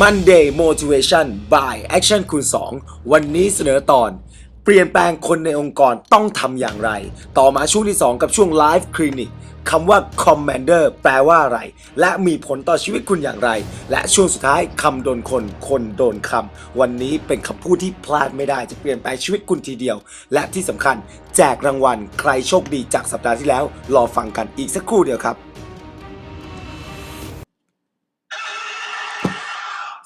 Monday Motivation by Action คูณ2วันนี้เสนอตอน เปลี่ยนแปลงคนในองค์กรต้องทำอย่างไร ต่อมาช่วงที่ 2 กับช่วง Live Clinic คำว่า Commander แปลว่าอะไร และมีผลต่อชีวิตคุณอย่างไร และช่วงสุดท้ายคำโดนคน คนโดนคำ วันนี้เป็นคำพูดที่พลาดไม่ได้จะเปลี่ยนแปลงชีวิตคุณทีเดียว และที่สำคัญ แจกรางวัล ใครโชคดีจากสัปดาห์ที่แล้ว รอฟังกันอีกสักครู่เดียวครับ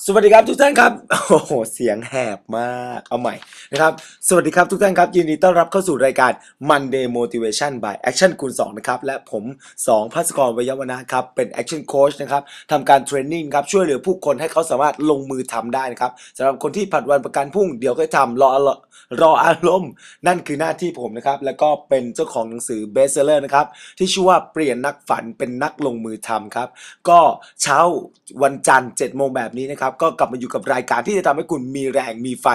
สวัสดีครับทุกท่านครับ โอ้โห เสียงแหบมาก เอาใหม่นะครับ สวัสดีครับทุกท่านครับ ยินดีต้อนรับเข้าสู่รายการ Monday Motivation by Action คูณ2นะครับ และผม2พัสกรวยวนะครับ เป็น Action Coach นะครับทำการเทรนนิ่งครับ ช่วยเหลือผู้คนให้เขาสามารถลงมือทำได้นะครับสำหรับคนที่ผัดวันประกันพรุ่งเดี๋ยวก็ทำรอรออารมณ์ นั่นคือหน้าที่ผมนะครับ แล้วก็เป็นเจ้าของหนังสือ Best Seller นะครับ ที่ชื่อว่าเปลี่ยนนักฝันเป็นนักลงมือทำครับ ก็เช้าวันจันทร์7โมงแบบนี้นะครับก็กลับมาอยู่กับรายการที่จะทำให้คุณมีแรงมีไฟ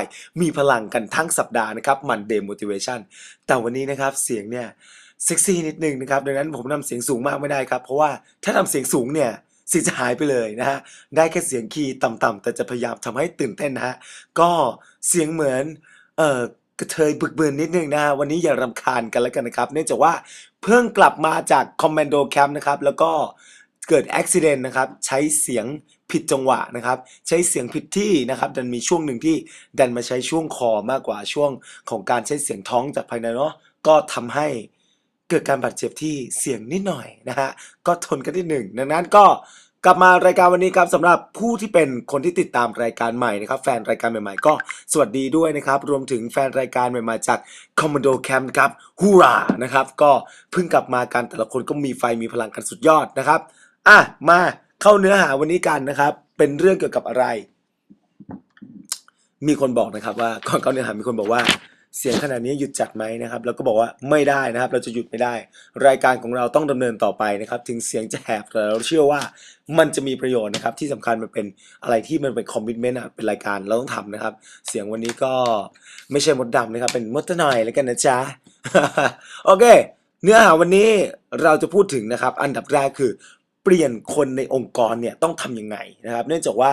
มีพลังกันทั้งสัปดาห์นะครับ Monday Motivation แต่วันนี้นะครับเสียงเนี่ยเซ็กซี่นิดนึงนะครับดังนั้นผมนำเสียงสูงมากไม่ได้ครับ เพราะว่าถ้าทำเสียงสูงเนี่ยเสียงจะหายไปเลยนะฮะได้แค่เสียงคีย์ต่ำๆแต่จะพยายามทำให้ตื่นเต้นนะฮะก็เสียงเหมือนเอ่อกระเทยบึกบืนนิดนึงนะฮะวันนี้อย่ารำคาญกันแล้วกันนะครับ เนื่องจากว่าเพิ่งกลับมาจากคอมมานโดแคมป์นะครับ แล้วก็เกิดอุบิเหตุนะครับ ใช้เสียง ผิดจังหวะนะครับ ใช้เสียงผิดที่นะครับดันมีช่วงหนึ่งที่ดันมาใช้ช่วงคอมากกว่าช่วงของการใช้เสียงท้องจากภายในเนาะก็ทำให้เกิดการบาดเจ็บที่เสียงนิดหน่อยนะฮะก็ทนกันที่หนึ่งดังนั้นก็กลับมารายการวันนี้ครับสำหรับผู้ที่เป็นคนที่ติดตามรายการใหม่นะครับ แฟนรายการใหม่ๆ ก็สวัสดีด้วยนะครับ รวมถึงแฟนรายการใหม่ๆ จาก Commando Camp ครับฮูรานะครับ ก็เพิ่งกลับมากันแต่ละคนก็มีไฟมีพลังกันสุดยอดนะครับ อะ มา เข้าเนื้อหาวันนี้กันนะครับ เป็นเรื่องเกี่ยวกับอะไร มีคนบอกนะครับ ว่าก่อนเข้าเนื้อหามีคนบอกว่า เสียงขนาดนี้หยุดจัดไหมนะครับ แล้วก็บอกว่าไม่ได้นะครับ เราจะหยุดไม่ได้ รายการของเราต้องดำเนินต่อไปนะครับ ถึงเสียงจะแหบแต่เราเชื่อว่ามันจะมีประโยชน์นะครับ ที่สำคัญมันเป็นอะไรที่มันเป็นคอมมิชเมนต์อะเป็นรายการเราต้องทำนะครับ เสียงวันนี้ก็ไม่ใช่มดดำนะครับ เป็นมดตะหน่อยแล้วกันนะจ๊ะโอเคเนื้อหาวันนี้เราจะพูดถึงนะครับ อันดับแรกคือ เปลี่ยนคนในองค์กรเนี่ยต้องทำยังไงนะครับ เนื่องจากว่า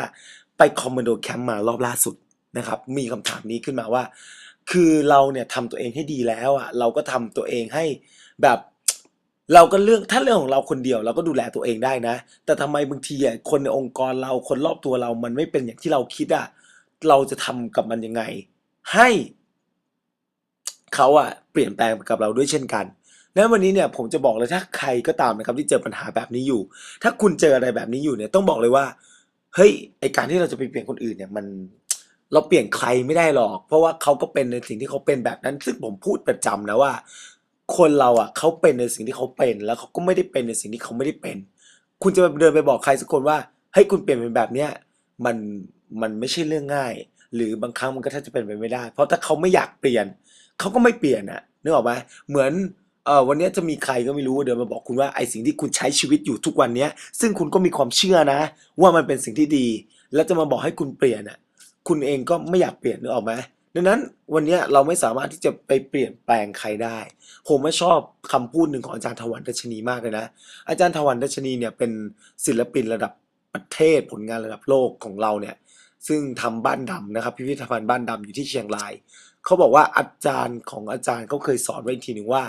ไปคอมมานโดแคมป์มารอบล่าสุดนะครับ มีคำถามนี้ขึ้นมาว่า คือเราเนี่ยทำตัวเองให้ดีแล้วอะเราก็ทำตัวเองให้แบบเราก็เรื่องถ้าเรื่องของเราคนเดียวเราก็ดูแลตัวเองได้นะ แต่ทำไมบางทีอะคนในองค์กรเราคนรอบตัวเรามันไม่เป็นอย่างที่เราคิดอะเราจะทำกับมันยังไง ให้เขาอะเปลี่ยนแปลงกับเราด้วยเช่นกัน นั้นวันนี้เนี่ยผมจะบอกเลยถ้าใครก็ตามนะครับที่เจอปัญหาแบบนี้อยู่ ถ้าคุณเจออะไรแบบนี้อยู่เนี่ยต้องบอกเลยว่าเฮ้ยไอการที่เราจะไปเปลี่ยนคนอื่นเนี่ยมันเราเปลี่ยนใครไม่ได้หรอก เพราะว่าเขาก็เป็นในสิ่งที่เขาเป็นแบบนั้น ซึ่งผมพูดประจำนะว่า คนเราอะเขาเป็นในสิ่งที่เขาเป็น แล้วเขาก็ไม่ได้เป็นในสิ่งที่เขาไม่ได้เป็น คุณจะไปเดินไปบอกใครสักคนว่าเฮ้ยคุณเปลี่ยนเป็นแบบเนี้ยมันมันไม่ใช่เรื่องง่าย หรือบางครั้งมันก็แทบจะเป็นไปไม่ได้ เพราะถ้าเขาไม่อยากเปลี่ยนเขาก็ไม่เปลี่ยนอะนึกออกไหมเหมือน เออวันนี้จะมีใครก็ไม่รู้เดินมาบอกคุณว่าไอสิ่งที่คุณใช้ชีวิตอยู่ทุกวันเนี้ย ซึ่งคุณก็มีความเชื่อนะ ว่ามันเป็นสิ่งที่ดี แล้วจะมาบอกให้คุณเปลี่ยนอะคุณเองก็ไม่อยากเปลี่ยนนึกออกไหมดังนั้นวันนี้เราไม่สามารถที่จะไปเปลี่ยนแปลงใครได้ ผมไม่ชอบคำพูดหนึ่งของอาจารย์ถวันดัชนีมากเลยนะ อาจารย์ถวันดัชนีเนี่ยเป็นศิลปินระดับประเทศผลงานระดับโลกของเราเนี่ยซึ่งทำบ้านดำนะครับ พิพิธภัณฑ์บ้านดำอยู่ที่เชียงราย เขาบอกว่าอาจารย์ของอาจารย์เขาเคยสอนไว้ทีหนึ่งว่า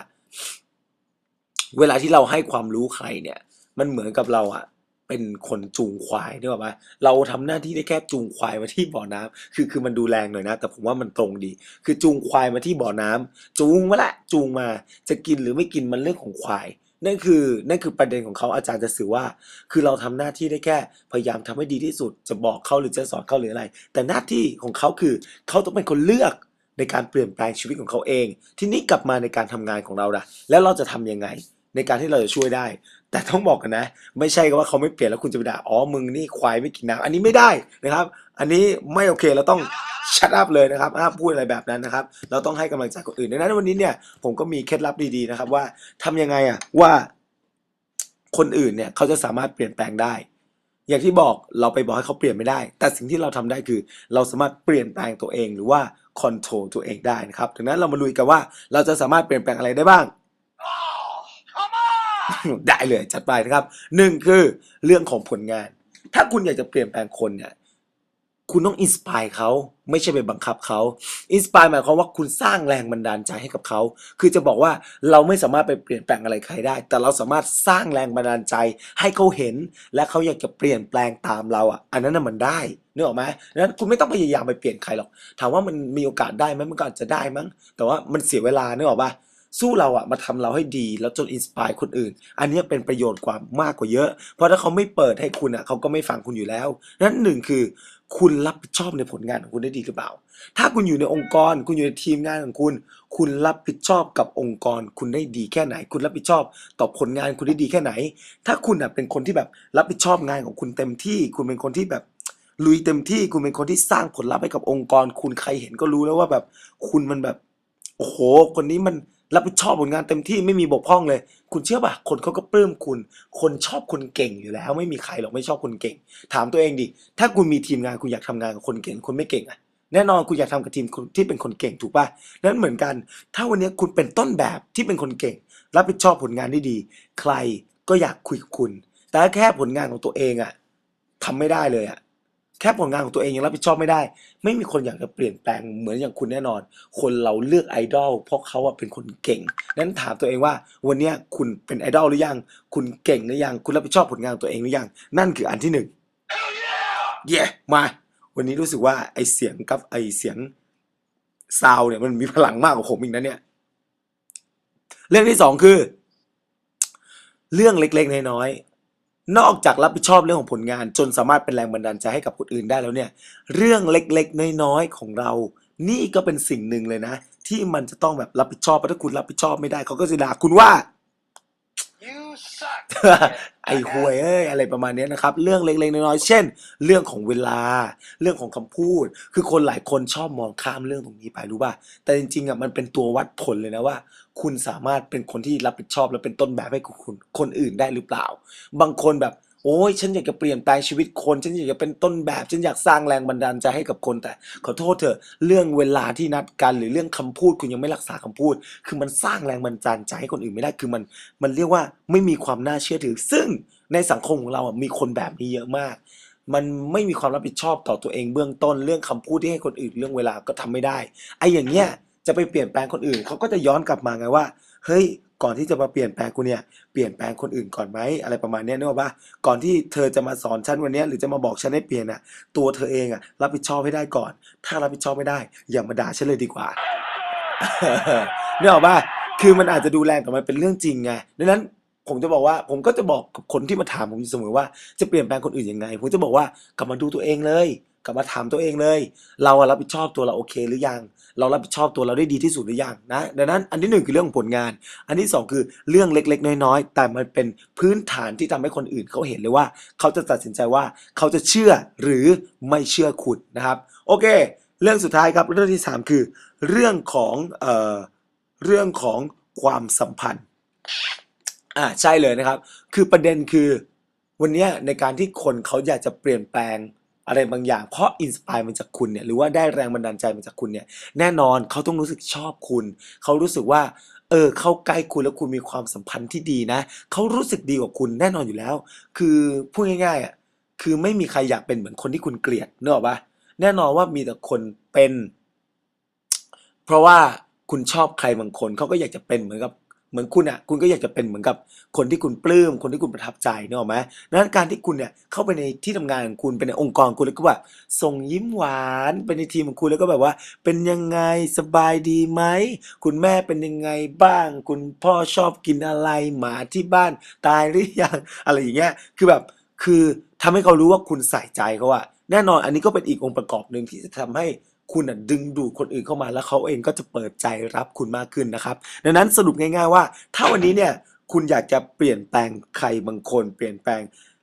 เวลาที่เราให้ความรู้ใครเนี่ย มันเหมือนกับเราอะเป็นคนจูงควายนึกออกไหมเราทำหน้าที่ได้แค่จูงควายมาที่บ่อน้ำคือคือมันดูแรงหน่อยนะ แต่ผมว่ามันตรงดี คือจูงควายมาที่บ่อน้ำจูงมาละ จูงมา จะกินหรือไม่กินมันเรื่องของควาย นั่นคือนั่นคือประเด็นของเขาอาจารย์จะสื่อว่า คือเราทำหน้าที่ได้แค่ พยายามทำให้ดีที่สุด จะบอกเขาหรือจะสอนเขาหรืออะไร แต่หน้าที่ของเขาคือเขาต้องเป็นคนเลือก ในการเปลี่ยนแปลงชีวิตของเขาเอง ทีนี้กลับมาในการทำงานของเราละแล้วเราจะทำยังไง ในการที่เราจะช่วยได้ แต่ต้องบอกกันนะ ไม่ใช่ว่าเขาไม่เปลี่ยนแล้วคุณจะไปด่าอ๋อมึงนี่ควายไม่กินน้ำอันนี้ไม่ได้นะครับ อันนี้ไม่โอเคเราต้องชัดอัพเลยนะครับห้ามพูดอะไรแบบนั้นนะครับ เราต้องให้กำลังใจคนอื่นดังนั้นวันนี้เนี่ยผมก็มีเคล็ดลับดีๆนะครับว่าทำยังไงอะว่าคนอื่นเนี่ยเขาจะสามารถเปลี่ยนแปลงได้ อย่างที่บอกเราไปบอกให้เขาเปลี่ยนไม่ได้ แต่สิ่งที่เราทำได้คือ เราสามารถเปลี่ยนแปลงตัวเองหรือว่า คอนโทรลตัวเองได้นะครับดังนั้นเรามาลุยกันว่าเราจะสามารถเปลี่ยนแปลงอะไรได้บ้าง ได้เลยจัดไปนะครับหนึ่งคือเรื่องของผลงาน ถ้าคุณอยากจะเปลี่ยนแปลงคนเนี่ย คุณต้องอินสปายเขาไม่ใช่ไปบังคับเขาอินสปายหมายความว่าคุณสร้างแรงบันดาลใจให้กับเขา คือจะบอกว่าเราไม่สามารถไปเปลี่ยนแปลงอะไรใครได้ แต่เราสามารถสร้างแรงบันดาลใจให้เขาเห็น และเขาอยากจะเปลี่ยนแปลงตามเราอะ อันนั้นน่ะมันได้นึกออกไหมนั้นคุณไม่ต้องพยายามไปเปลี่ยนใครหรอก ถามว่ามันมีโอกาสได้ไหมมันก็อาจจะได้มั้ง แต่ว่ามันเสียเวลานึกออกปะสู้เราอะมาทำเราให้ดีแล้วจนอินสปายคนอื่น อันนี้เป็นประโยชน์กว่ามากกว่าเยอะ เพราะถ้าเขาไม่เปิดให้คุณอะเขาก็ไม่ฟังคุณอยู่แล้วนั้นหนึ่งคือ คุณรับผิดชอบในผลงานของคุณได้ดีหรือเปล่า ถ้าคุณอยู่ในองค์กร คุณอยู่ในทีมงานของคุณ คุณรับผิดชอบกับองค์กร คุณได้ดีแค่ไหน คุณรับผิดชอบต่อผลงานคุณได้ดีแค่ไหน ถ้าคุณอะเป็นคนที่แบบรับผิดชอบงานของคุณเต็มที่ คุณเป็นคนที่แบบลุยเต็มที่ คุณเป็นคนที่สร้างผลลัพธ์ให้กับองค์กร คุณใครเห็นก็รู้แล้วว่าแบบ คุณมันแบบ โอ้โห คนนี้มัน รับผิดชอบผลงานเต็มที่ไม่มีบกพร่องเลย คุณเชื่อป่ะคนเขาก็ปลื้มคุณ คนชอบคนเก่งอยู่แล้ว ไม่มีใครหรอกไม่ชอบคนเก่ง ถามตัวเองดิถ้าคุณมีทีมงานคุณอยากทำงานกับคนเก่งคนไม่เก่งอะแน่นอนคุณอยากทำกับทีมที่เป็นคนเก่งถูกป่ะนั้นเหมือนกัน ถ้าวันนี้คุณเป็นต้นแบบที่เป็นคนเก่ง รับผิดชอบผลงานได้ดี ใครก็อยากคุยกับคุณ แต่แค่ผลงานของตัวเองอะทำไม่ได้เลยอะ แค่ผลงานของตัวเองยังรับผิดชอบไม่ได้ ไม่มีคนอยากจะเปลี่ยนแปลงเหมือนอย่างคุณแน่นอน คนเราเลือกไอดอลเพราะเขาอะเป็นคนเก่งนั้นถามตัวเองว่า วันนี้คุณเป็นไอดอลหรือยัง คุณเก่งหรือยัง คุณรับผิดชอบผลงานตัวเองหรือยัง นั่นคืออันที่หนึ่งเย่มา วันนี้รู้สึกว่าไอเสียงกับไอเสียงซาวเนี่ยมันมีพลังมากกว่าผมอีกนะเนี่ย เรื่องที่สองคือ เรื่องเล็กๆน้อยๆ นอกจากรับผิดชอบเรื่องของผลงาน จนสามารถเป็นแรงบันดาลใจให้กับคนอื่นได้แล้วเนี่ย เรื่องเล็กๆ น้อยๆ ของเรา นี่ก็เป็นสิ่งหนึ่งเลยนะ ที่มันจะต้องแบบรับผิดชอบเพราะถ้าคุณรับผิดชอบไม่ได้เขาก็จะด่าคุณว่า ไอ้หวยเอ้ยอะไรประมาณนี้นะครับ เรื่องเล็กๆน้อยๆเช่น เรื่องของเวลา เรื่องของคำพูด คือคนหลายคนชอบมองข้ามเรื่องตรงนี้ไปรู้ป่ะแต่จริงๆอะมันเป็นตัววัดผลเลยนะว่า คุณสามารถเป็นคนที่รับผิดชอบและเป็นต้นแบบให้กับคุณคนอื่นได้หรือเปล่า บางคนแบบ โอ้ยฉันอยากจะเปลี่ยนแปลงชีวิตคน ฉันอยากจะเป็นต้นแบบ ฉันอยากสร้างแรงบันดาลใจให้กับคนแต่ ขอโทษเถอะเรื่องเวลาที่นัดกัน หรือเรื่องคำพูดคุณยังไม่รักษาคำพูด คือมันสร้างแรงบันดาลใจให้คนอื่นไม่ได้คือมันมันเรียกว่าไม่มีความน่าเชื่อถือ ซึ่งในสังคมของเราอะมีคนแบบนี้เยอะมาก มันไม่มีความรับผิดชอบต่อตัวเองเบื้องต้นเรื่องคำพูดที่ให้คนอื่นเรื่องเวลาก็ทำไม่ได้ไอ้อย่างเงี้ยจะไปเปลี่ยนแปลงคนอื่นเขาก็จะย้อนกลับมาไงว่าเฮ้ย ก่อนที่จะมาเปลี่ยนแปลงกูเนี่ยเปลี่ยนแปลงคนอื่นก่อนไหมอะไรประมาณนี้นึกออกปะก่อนที่เธอจะมาสอนฉันวันนี้หรือจะมาบอกฉันให้เปลี่ยนอะตัวเธอเองอะรับผิดชอบให้ได้ก่อน ถ้ารับผิดชอบไม่ได้ อย่ามาด่าฉันเลยดีกว่านึกออกปะคือมันอาจจะดูแรงแต่มันเป็นเรื่องจริงไงดังนั้นผมจะบอกว่าผมก็จะบอกกับคนที่มาถามผมอยู่เสมอว่าจะเปลี่ยนแปลงคนอื่นยังไง ผมจะบอกว่ากลับมาดูตัวเองเลย กลับมาถามตัวเองเลย เราอะรับผิดชอบตัวเราโอเคหรือยัง เรารับผิดชอบตัวเราได้ดีที่สุดหรือยังนะดังนั้นอันที่หนึ่งคือเรื่องของผลงาน อันที่สองคือเรื่องเล็กๆ น้อยๆ แต่มันเป็นพื้นฐานที่ทำให้คนอื่นเขาเห็นเลยว่า เขาจะตัดสินใจว่าเขาจะเชื่อหรือไม่เชื่อคุณนะครับโอเค เรื่องสุดท้ายครับเรื่องที่สามคือ เรื่องของเอ่อเรื่องของความสัมพันธ์อ่าใช่เลยนะครับ คือประเด็นคือวันนี้ในการที่คนเขาอยากจะเปลี่ยนแปลง อะไรบางอย่าง เพราะอินสปายมาจากคุณเนี่ยหรือว่าได้แรงบันดาลใจมาจากคุณเนี่ยแน่นอนเขาต้องรู้สึกชอบคุณ เขารู้สึกว่าเออเข้าใกล้คุณแล้วคุณมีความสัมพันธ์ที่ดีนะเขารู้สึกดีกว่าคุณแน่นอนอยู่แล้ว คือพูดง่ายๆอะคือไม่มีใครอยากเป็นเหมือนคนที่คุณเกลียดเนอะปะแน่นอนว่ามีแต่คนเป็น เพราะว่าคุณชอบใครบางคนเขาก็อยากจะเป็นเหมือนกับ เหมือนคุณอะคุณก็อยากจะเป็นเหมือนกับคนที่คุณปลื้มคนที่คุณประทับใจเนกอะไหมดังนั้นการที่คุณเนี่ยเข้าไปในที่ทำงานของคุณเป็นในองค์กรคุณแล้วก็แบบส่งยิ้มหวานไปในทีมของคุณแล้วก็แบบว่า เป็นยังไงสบายดีไหมคุณแม่เป็นยังไงบ้าง คุณพ่อชอบกินอะไรหมาที่บ้านตายหรือยังอะไรอย่างเงี้ยคือแบบคือทำให้เขารู้ว่าคุณใส่ใจเขาอะแน่นอนอันนี้ก็เป็นอีกองค์ประกอบหนึ่งที่จะทำให้ คุณน่ะดึงดูดคนอื่นเข้ามาแล้วเขาเองก็จะเปิดใจรับคุณมากขึ้นนะครับ ดังนั้นสรุปง่ายๆว่า ถ้าวันนี้เนี่ยคุณอยากจะเปลี่ยนแปลงใครบางคน เปลี่ยนแปลง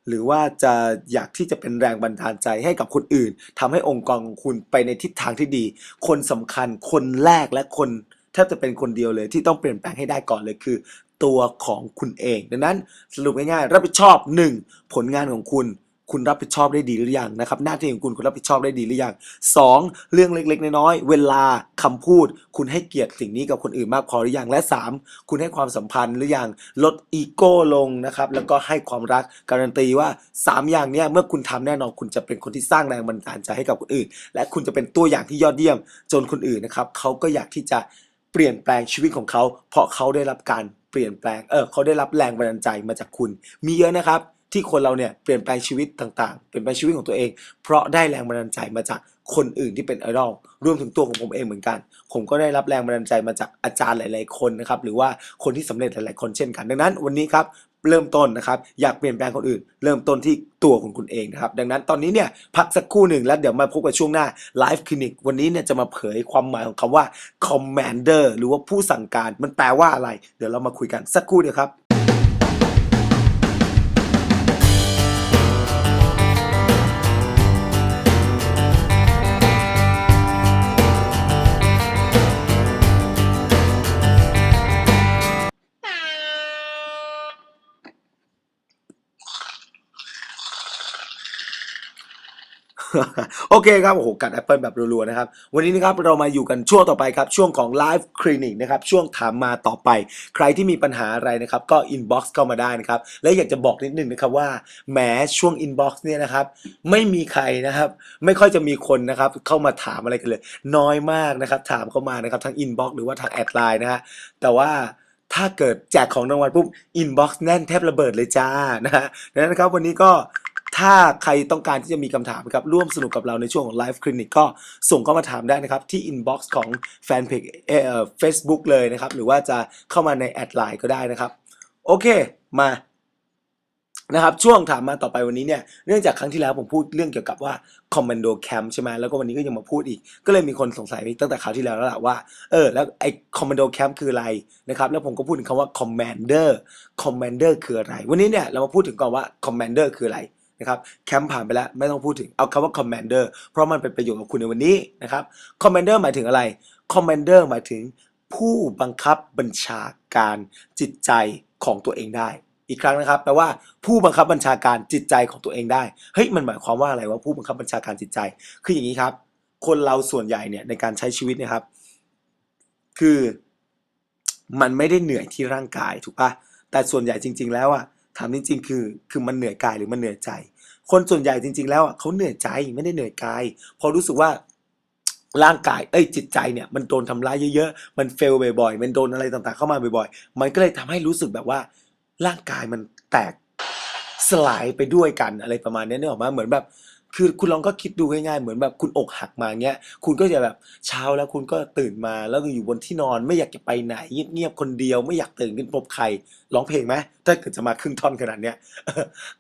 หรือว่าจะอยากที่จะเป็นแรงบันดาลใจให้กับคนอื่นทำให้องค์กรของคุณไปในทิศทางที่ดี คนสำคัญคนแรกและคนแทบจะเป็นคนเดียวเลยที่ต้องเปลี่ยนแปลงให้ได้ก่อนเลยคือ ตัวของคุณเอง ดังนั้นสรุปง่ายๆรับผิดชอบ 1. ผลงานของคุณ คุณรับผิดชอบได้ดีหรือยังนะครับ หน้าที่ของคุณคุณรับผิดชอบได้ดีหรือยังสองเรื่องเล็กๆ น้อยๆ เวลาคำพูด คุณให้เกียรติสิ่งนี้กับคนอื่นมากพอหรือยัง และสามคุณให้ความสัมพันธ์หรือยัง ลดอีโก้ลงนะครับ แล้วก็ให้ความรักการันตีว่าสามอย่างเนี้ยเมื่อคุณทำแน่นอนคุณจะเป็นคนที่สร้างแรงบันดาลใจให้กับคนอื่น และคุณจะเป็นตัวอย่างที่ยอดเยี่ยม จนคนอื่นนะครับเขาก็อยากที่จะเปลี่ยนแปลงชีวิตของเขา เพราะเขาได้รับการเปลี่ยนแปลง เออเขาได้รับแรงบันดาลใจมาจากคุณ มีเยอะนะครับ ที่คนเราเนี่ยเปลี่ยนแปลงชีวิตต่างๆ เปลี่ยนแปลงชีวิตของตัวเอง เพราะได้แรงบันดาลใจมาจากคนอื่นที่เป็นไอดอลรวมถึงตัวของผมเองเหมือนกัน ผมก็ได้รับแรงบันดาลใจมาจากอาจารย์หลาย ๆ คนนะครับ หรือว่าคนที่สำเร็จหลาย ๆ คนเช่นกัน ดังนั้นวันนี้ครับเริ่มต้นนะครับ อยากเปลี่ยนแปลงคนอื่น เริ่มต้นที่ตัวของคุณเองนะครับ ดังนั้นตอนนี้เนี่ยพักสักครู่หนึ่งแล้วเดี๋ยวมาพบกับช่วงหน้า Live Clinic วันนี้เนี่ยจะมาเผยความหมายของคำว่า Commander หรือว่าผู้สั่งการมันแปลว่าอะไร เดี๋ยวเรามาคุยกันสักครู่เดียวครับ โอเคครับโอ้โหกัดแอปเปิลแบบรัวๆนะครับ วันนี้นะครับเรามาอยู่กันช่วงต่อไปครับ ช่วงของ Live Clinic นะครับ ช่วงถามมาต่อไป ใครที่มีปัญหาอะไรนะครับ ก็ inbox เข้ามาได้นะครับ และอยากจะบอกนิดนึงนะครับว่าแหมช่วง inbox เนี่ยนะครับ ไม่มีใครนะครับ ไม่ค่อยจะมีคนนะครับ เข้ามาถามอะไรกันเลย น้อยมากนะครับ ถามเข้ามานะครับทั้ง inbox หรือว่าทางแอดไลน์นะฮะแต่ว่าถ้าเกิดแจกของรางวัลปุ๊บ inbox แน่นแทบระเบิดเลยจ้านะฮะดังนั้นนะครับวันนี้ก็ ถ้าใครต้องการที่จะมีคำถามครับร่วมสนุกกับเราในช่วงของ Live Clinic ก็ส่งเข้ามาถามได้นะครับ ที่ inbox ของแฟนเพจเอ่อ Facebook เลยนะครับ หรือว่าจะเข้ามาในแอดไลน์ก็ได้นะครับ โอเคมานะครับช่วงถามมาต่อไปวันนี้เนี่ยเนื่องจากครั้งที่แล้วผมพูดเรื่องเกี่ยวกับว่า Commando Camp ใช่ไหมแล้วก็วันนี้ก็ยังมาพูดอีก ก็เลยมีคนสงสัยตั้งแต่คราวที่แล้วแล้วล่ะว่าเออแล้วไอ้ Commando Camp คืออะไรนะครับแล้วผมก็พูดถึงคำว่า Commander Commander คืออะไร วันนี้เนี่ยเรามาพูดถึงก่อนว่า Commander คืออะไร นะครับแคมป์ผ่านไปแล้วไม่ต้องพูดถึงเอาคำว่า commander เพราะมันเป็นประโยชน์กับคุณในวันนี้นะครับ commander หมายถึงอะไร commander หมายถึงผู้บังคับบัญชาการจิตใจของตัวเองได้อีกครั้งนะครับแปลว่าผู้บังคับบัญชาการจิตใจของตัวเองได้เฮ้ยมันหมายความว่าอะไรว่าผู้บังคับบัญชาการจิตใจ คืออย่างนี้ครับ คนเราส่วนใหญ่เนี่ยในการใช้ชีวิตนะครับ คือมันไม่ได้เหนื่อยที่ร่างกายถูกปะแต่ส่วนใหญ่จริง ๆ แล้วอะ ถามจริงๆ คือคือมันเหนื่อยกายหรือมันเหนื่อยใจ คนส่วนใหญ่จริง ๆ แล้วอะเขาเหนื่อยใจไม่ได้เหนื่อยกายพอรู้สึกว่าร่างกาย เอ้ย จิตใจเนี่ย มันโดนทำร้ายเยอะๆ มันเฟลบ่อยๆ มันโดนอะไรต่างๆ เข้ามาบ่อยๆ มันก็เลยทำให้รู้สึกแบบว่า ร่างกายมันแตกสลายไปด้วยกันอะไรประมาณนี้เนี่ยออกมาเหมือนแบบ คือคุณลองก็คิดดูง่ายๆ เหมือนแบบคุณอกหักมาเงี้ย คุณก็จะแบบเช้าแล้วคุณก็ตื่นมาแล้วก็อยู่บนที่นอนไม่อยากจะไปไหนเงียบๆคนเดียวไม่อยากตื่นขึ้นพบใครร้องเพลงไหมถ้าเกิดจะมาครึ่งท่อนขนาดเนี้ย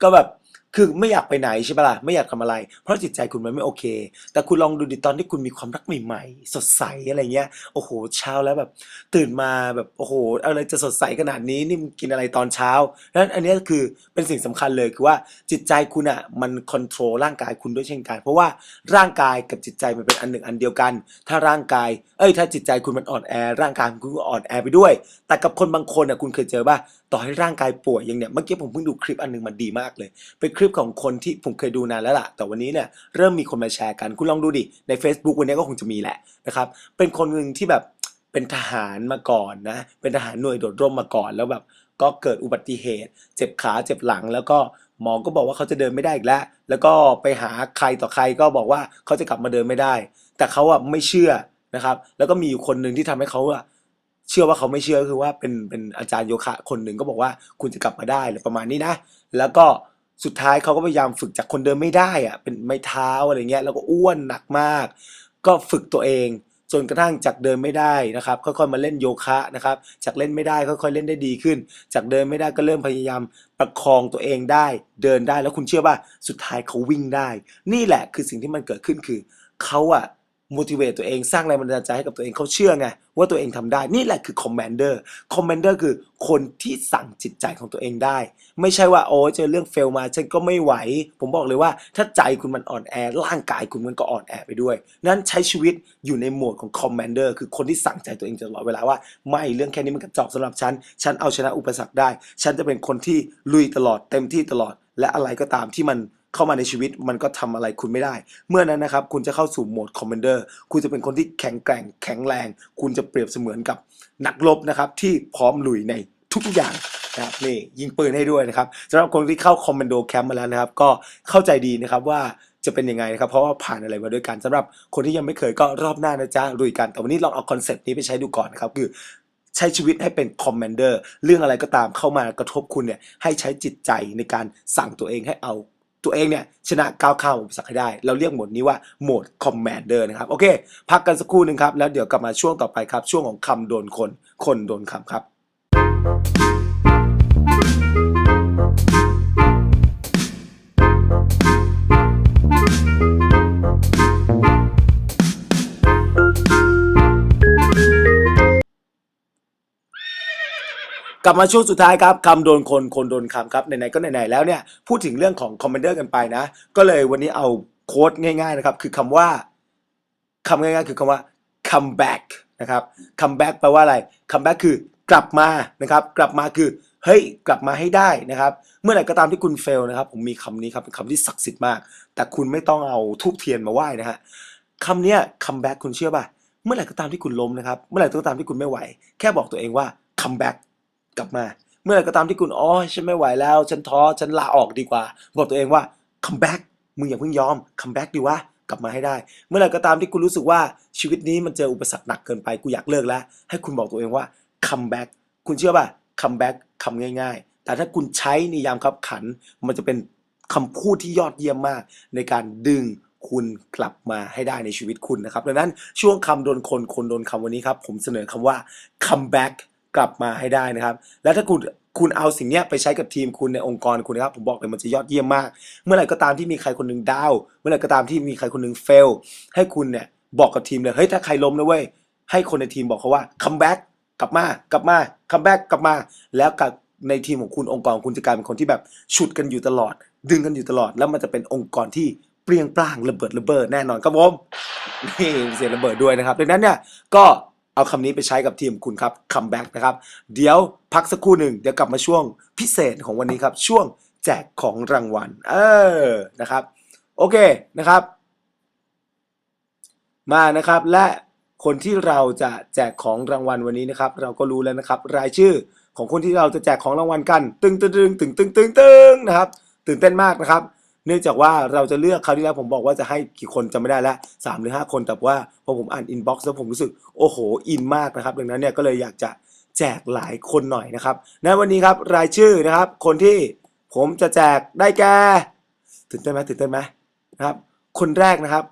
ก็แบบ คือไม่อยากไปไหนใช่ปะล่ะไม่อยากทำอะไร เพราะจิตใจคุณมันไม่โอเค แต่คุณลองดูดิตอนที่คุณมีความรักใหม่ๆ สดใสอะไรเงี้ยโอ้โหเช้าแล้วแบบ ตื่นมาแบบโอ้โหอะไรจะสดใสขนาดนี้นี่มึงกินอะไรตอนเช้านั้นอันนี้คือเป็นสิ่งสำคัญเลยคือว่าจิตใจคุณอะมันคอนโทรลร่างกายคุณด้วยเช่นกัน เพราะว่าร่างกายกับจิตใจมันเป็นอันหนึ่งอันเดียวกัน ถ้าร่างกาย เอ้ยถ้าจิตใจคุณมันอ่อนแอ ร่างกายคุณก็อ่อนแอไปด้วย แต่กับคนบางคนอะคุณเคยเจอป่ะ ต่อให้ร่างกายป่วยย่างเนี้ยเมื่อกี้ผมเพิ่งดูคลิปอันหนึงมันดีมากเลย เป็นคลิปของคนที่ผมเคยดูนานแล้วล่ะ แต่วันนี้เนี่ยเริ่มมีคนมาแชร์กัน คุณลองดูดิ ใน Facebook วันนี้ก็คงจะมีแหละนะครับ เป็นคนหนึ่งที่แบบเป็นทหารมาก่อนนะ เป็นทหารหน่วยโดดร่มมาก่อนแล้วแบบก็เกิดอุบัติเหตุ เจ็บขาเจ็บหลังแล้วก็หมอก็บอกว่าเขาจะเดินไม่ได้อีกแล้ว แล้วก็ไปหาใครต่อใครก็บอกว่าเขาจะกลับมาเดินไม่ได้ แต่เขาอะไม่เชื่อนะครับ แล้วก็มีอยู่คนหนึ่งที่ทำให้เขาอะ เชื่อว่าเขาไม่เชื่อก็คือว่าเป็นเป็นอาจารย์โยคะคนหนึ่งก็บอกว่าคุณจะกลับมาได้อะไรประมาณนี้นะ แล้วก็สุดท้ายเขาก็พยายามฝึกจากคนเดินไม่ได้อะเป็นไม้เท้าอะไรเงี้ยแล้วก็อ้วนหนักมาก ก็ฝึกตัวเองจนกระทั่งจากเดินไม่ได้นะครับ ค่อยๆมาเล่นโยคะนะครับจากเล่นไม่ได้ค่อยๆเล่นได้ดีขึ้น จากเดินไม่ได้ก็เริ่มพยายามประคองตัวเองได้ เดินได้แล้วคุณเชื่อป่ะสุดท้ายเขาวิ่งได้ นี่แหละคือสิ่งที่มันเกิดขึ้นคือเขาอะ motivate ตัวเองสร้างแรงบันดาลใจให้กับตัวเองเขาเชื่อไงว่าตัวเองทำได้นี่แหละคือ commander commander คือคนที่สั่งจิตใจของตัวเองได้ ไม่ใช่ว่าโอ้เจอเรื่องเฟลมาฉันก็ไม่ไหว ผมบอกเลยว่าถ้าใจคุณมันอ่อนแอร่างกายคุณมันก็อ่อนแอไปด้วยนั้นใช้ชีวิตอยู่ในโหมดของ commander คือคนที่สั่งใจตัวเองตลอดเวลาว่า ไม่เรื่องแค่นี้มันกระจอกสำหรับฉันฉันเอาชนะอุปสรรคได้ ฉันจะเป็นคนที่ลุยตลอดเต็มที่ตลอดและอะไรก็ตามที่มัน เข้ามาในชีวิตมันก็ทำอะไรคุณไม่ได้ เมื่อนั้นนะครับคุณจะเข้าสู่โหมดคอมมานเดอร์คุณจะเป็นคนที่แข็งแกร่งแข็งแรง คุณจะเปรียบเสมือนกับนักรบนะครับที่พร้อมลุยในทุกๆอย่างนะครับนี่ยิงปืนให้ด้วยนะครับสำหรับคนที่เข้าคอมมานโดแคมป์มาแล้วนะครับ ก็เข้าใจดีนะครับว่าจะเป็นยังไงนะครับ เพราะว่าผ่านอะไรมาด้วยกันสำหรับคนที่ยังไม่เคยก็รอบหน้านะจ๊ะลุยกันแต่วันนี้ลองเอาคอนเซปต์นี้ไปใช้ดูก่อนนะครับคือใช้ชีวิตให้เป็นคอมมานเดอร์เรื่องอะไรก็ตามเข้ามากระทบคุณเนี่ยให้ใช้จิตใจในการสั่งตัวเองให้เอา ตัวเองเนี่ยชนะก้าวข้ามอุปสรรคให้ได้ เราเรียกโหมดนี้ว่าโหมดคอมมานเดอร์นะครับ โอเค พักกันสักครู่หนึ่งครับ แล้วเดี๋ยวกลับมาช่วงต่อไปครับ ช่วงของคำโดนคน คนโดนคำครับ กลับมาช่วงสุดท้ายครับคำโดนคนคนโดนคำครับไหนๆก็ไหนๆแล้วเนี่ยพูดถึงเรื่องของคอมมานเดอร์กันไปนะ ก็เลยวันนี้เอาโค้ดง่ายๆนะครับคือคำว่าคำง่ายๆคือคำว่า come back นะครับ come back แปลว่าอะไร come back คือกลับมานะครับ กลับมาคือเฮ้ยกลับมาให้ได้นะครับ เมื่อไหร่ก็ตามที่คุณเฟลนะครับ ผมมีคำนี้ครับเป็นคำที่ศักดิ์สิทธิ์มาก แต่คุณไม่ต้องเอาทูบเทียนมาไหว้นะฮะคำเนี้ย come back คุณเชื่อป่ะ เมื่อไหร่ก็ตามที่คุณล้มนะครับ เมื่อไหร่ก็ตามที่คุณไม่ไหว แค่บอกตัวเองว่า come back ก กลับมา เมื่อไหร่ก็ตามที่คุณอ๋อฉันไม่ไหวแล้ว ฉันท้อฉันลาออกดีกว่า บอกตัวเองว่า come back มึงอย่าเพิ่งยอม come back ดีวะกลับมาให้ได้ เมื่อไหร่ก็ตามที่คุณรู้สึกว่าชีวิตนี้มันเจออุปสรรคหนักเกินไปกูอยากเลิกแล้ว ให้คุณบอกตัวเองว่า come back คุณเชื่อป่ะ come back คำง่ายๆ แต่ถ้าคุณใช้ในยามขับขัน มันจะเป็นคำพูดที่ยอดเยี่ยมมาก ในการดึงคุณกลับมาให้ได้ในชีวิตคุณนะครับ ดังนั้นช่วงคำโดนคนคนโดนคำวันนี้ครับ ผมเสนอคำว่า come back กลับมาให้ได้นะครับ แล้วถ้าคุณคุณเอาสิ่งเนี้ยไปใช้กับทีมคุณในองค์กรคุณนะครับ ผมบอกเลยมันจะยอดเยี่ยมมาก เมื่อไหร่ก็ตามที่มีใครคนหนึ่งดาวเมื่อไหร่ก็ตามที่มีใครคนหนึ่งเฟลให้คุณเนี่ยบอกกับทีมเลยเฮ้ยถ้าใครล้มนะเว้ยให้คนในทีมบอกเขาว่า come back กลับมากลับมา come back กลับมา แล้วกับในทีมของคุณองค์กรของคุณจะกลายเป็นคนที่แบบฉุดกันอยู่ตลอด ดึงกันอยู่ตลอด แล้วมันจะเป็นองค์กรที่เปรี้ยงปร้างระเบิดระเบ้อแน่นอนครับผมนี่เสียงระเบิดด้วยนะครับดังนั้นเนี่ยก็ เอาคำนี้ไปใช้กับทีมคุณครับ come back นะครับ เดี๋ยวพักสักครู่หนึ่งเดี๋ยวกลับมาช่วงพิเศษของวันนี้ครับ ช่วงแจกของรางวัล เออนะครับ โอเคนะครับ มานะครับและคนที่เราจะแจกของรางวัลวันนี้นะครับ เราก็รู้แล้วนะครับ รายชื่อของคนที่เราจะแจกของรางวัลกัน ตึงตึงตึงตึงตึงตึงตึงนะครับ ตื่นเต้นมากนะครับ เนื่องจากว่าเราจะเลือกคราวที่แล้วผมบอกว่าจะให้กี่คนจำไม่ได้ล้วสามหรือห้าคนแต่ว่าพอผมอ่านอินบ็อกซ์แล้วผมรู้สึกโอ้โหอินมากนะครับ ดังนั้นเนี่ยก็เลยอยากจะแจกหลายคนหน่อยนะครับในวันนี้ครับรายชื่อนะครับ คนที่ผมจะแจกได้แก่ตื่นเต้นไหมตื่นเต้นไหมนะครับ คนแรกนะครับ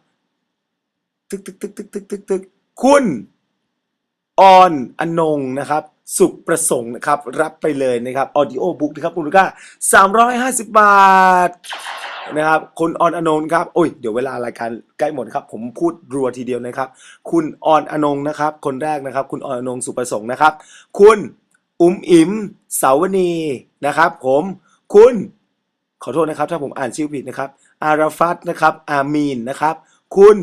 ตึกตึกตึกตึกตึกตึกตึกคุณออนอนงนะครับ สุขประสงค์นะครับ รับไปเลยนะครับออดิโอบุ๊กนะครับมูลค่า350 บาท นะครับ คุณออนอนงครับโอ้ยเดี๋ยวเวลารายการใกล้หมดครับ ผมพูดรัวทีเดียวนะครับ คุณออนอนงนะครับ คนแรกนะครับ คุณออนอนงสุประสงค์นะครับ คุณอุ๋มอิ๋มสาวนีนะครับ ผมคุณขอโทษนะครับ ถ้าผมอ่านชื่อผิดนะครับ อาราฟัตนะครับ อามีนนะครับ คุณ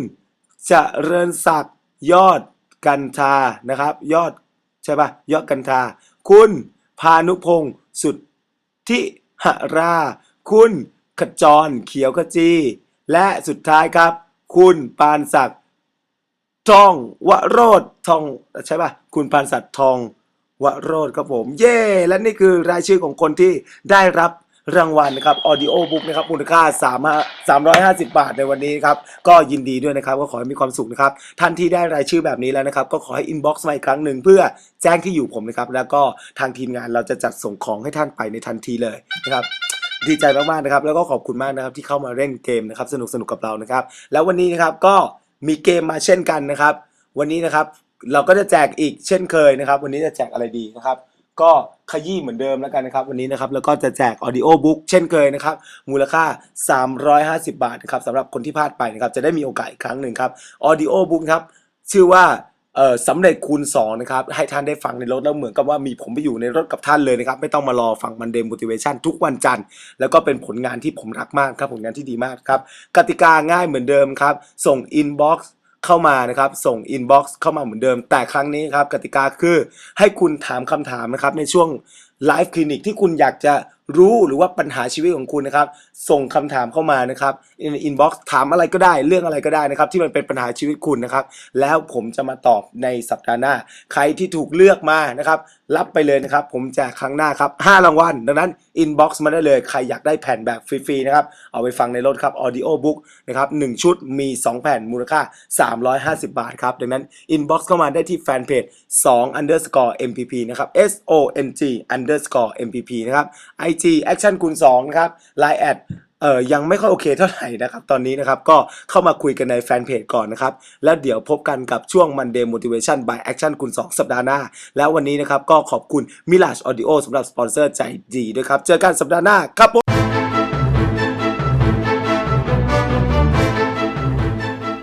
จเริญศักดิ์ยอดกันทานะครับ ยอดใช่ปะยอดกันทา คุณพานุพงศ์สุดที่หรา คุณ ขจรเขียวขจีและสุดท้ายครับ คุณปานศักดิ์ทองวโรธทองใช่ปะคุณปานศักดิ์ทองวโรธครับผม เย่และนี่คือรายชื่อของคนที่ได้รับรางวัลนะครับ Audio Book นะครับมูลค่า3 350 บาทในวันนี้ครับ ก็ยินดีด้วยนะครับ ก็ขอให้มีความสุขนะครับ ท่านที่ได้รายชื่อแบบนี้แล้วนะครับ ก็ขอให้ inbox มาอีกครั้งหนึ่งเพื่อแจ้งที่อยู่ผมนะครับ แล้วก็ทางทีมงานเราจะจัดส่งของให้ท่านไปในทันทีเลยนะครับ ดีใจมากๆนะครับ แล้วก็ขอบคุณมากนะครับที่เข้ามาเล่นเกมนะครับ สนุกสนุกกับเรานะครับ แล้ววันนี้นะครับก็มีเกมมาเช่นกันนะครับ วันนี้นะครับเราก็จะแจกอีกเช่นเคยนะครับ วันนี้จะแจกอะไรดีนะครับ ก็ขยี้เหมือนเดิมแล้วกันนะครับ วันนี้นะครับแล้วก็จะแจก audio book เช่นเคยนะครับ มูลค่า 350 บาทนะครับสำหรับคนที่พลาดไปนะครับ จะได้มีโอกาสอีกครั้งหนึ่งครับ audio book ครับชื่อว่า เอ่อสำเร็จคูณ2นะครับให้ท่านได้ฟังในรถแล้วเหมือนกับว่ามีผมไปอยู่ในรถกับท่านเลยนะครับไม่ต้องมารอฟังมันเด motivation ทุกวันจันทร์แล้วก็เป็นผลงานที่ผมรักมากครับผลงานที่ดีมากครับกติกาง่ายเหมือนเดิมครับ ส่ง inbox เข้ามานะครับส่ง inbox เข้ามาเหมือนเดิม แต่ครั้งนี้ครับกติกาคือให้คุณถามคำถามนะครับในช่วงไลฟ์คลินิกที่คุณอยากจะ รู้หรือว่าปัญหาชีวิตของคุณนะครับ ส่งคำถามเข้ามานะครับอินบ็อกซ์ถามอะไรก็ได้เรื่องอะไรก็ได้นะครับ ที่มันเป็นปัญหาชีวิตคุณนะครับ แล้วผมจะมาตอบในสัปดาห์หน้า ใครที่ถูกเลือกมานะครับรับไปเลยนะครับ ผมแจกครั้งหน้าครับ5รางวัลดังนั้นอินบ็อกซ์มาได้เลยใครอยากได้แผ่นแบบฟรีๆนะครับเอาไปฟังในรถครับ Audio Book นะครับ1ชุดมี 2 แผ่นมูลค่า 350 บาทครับดังนั้นอินบ็อกซ์เข้ามาได้ที่แฟนเพจ2 underscore mpp นะครับ s o n g underscore mpp นะครับ IG action คูณ2นะครับ line at เอ่อยังไม่ค่อยโอเคเท่าไหร่นะครับ ตอนนี้นะครับก็เข้ามาคุยกันในแฟนเพจก่อนนะครับ แล้วเดี๋ยวพบกันกับช่วง Monday Motivation by Action คูณ2สัปดาห์หน้า แล้ววันนี้นะครับก็ขอบคุณ Mirage Audio สำหรับสปอนเซอร์ใจดีด้วยครับ เจอกันสัปดาห์หน้าครับผม